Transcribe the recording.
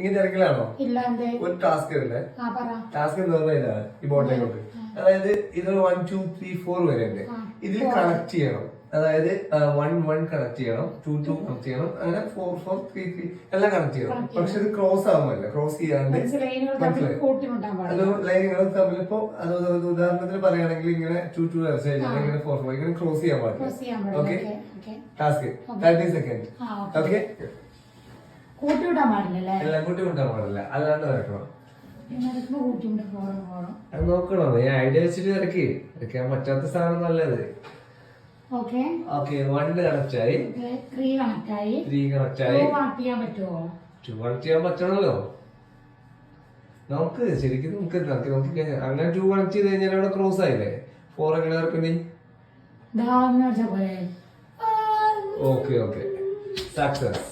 ഇങ്ങനെ തിരക്കിലാണോ? ഇല്ല ഒരു ടാസ്ക് പറ. ടാസ്ക് എന്ന് പറഞ്ഞാൽ ഈ ഈ കൊണ്ട് അതായത് ഇത് വൺ ടു ത്രീ ഫോർ വരെ ഉണ്ട്. ഇതിൽ കണക്ട് ചെയ്യണം. അതായത് വൺ വൺ കണക്ട് ചെയ്യണം ടു ടു കണക്ട് ചെയ്യണം അങ്ങനെ ഫോർ ഫോർ ത്രീ ത്രീ എല്ലാം കണക്ട് ചെയ്യണം. പക്ഷെ ഇത് ക്രോസ് ആവുമല്ല. ക്രോസ് ചെയ്യാണ്ട് അത് ലൈനുകൾ തമ്മിൽ ഇപ്പൊ ഉദാഹരണത്തിന് പറയുകയാണെങ്കിൽ ഇങ്ങനെ ടു ടു വരച്ച് കഴിഞ്ഞാൽ ഇങ്ങനെ ഫോർ ഫോർ ഇങ്ങനെ ക്രോസ് ചെയ്യാൻ പാടില്ല. Okay task thirty second okay കൂട്ടിവിടാൻ പാടില്ലല്ലേ? എല്ലാം കൂട്ടി വിട്ടാൻ പാടില്ല അല്ലാണ്ട് വരക്കണം നിനക്ക് കൂട്ടിമുട്ട് പോകണം പോകണം. അത് നോക്കണം? നീ ഐഡിയ വെച്ചിട്ട് ഇറക്കി ഇറക്കാൻ പറ്റാത്ത സാധനം നല്ലത്. ഓക്കെ. ഓക്കെ വണ്ണ് കണക്ട് ആയി. ത്രീ ആയി. ത്രീ കണക്ട് ആയി. കണക്ട് ചെയ്യാൻ പറ്റുമോ ടു കണക്ട് ചെയ്യാൻ പറ്റണല്ലോ. നമുക്ക് ശരിക്കും നമുക്ക് നമുക്ക് നമുക്ക് അങ്ങനെ ടു കണക്ട് ചെയ്ത് കഴിഞ്ഞാൽ അവിടെ ക്രോസ് ആയില്ലേ? ഫോർ എങ്ങനെ ഇറക്കുന്നേ ഓക്കെ ഓക്കെ. സക്സസ്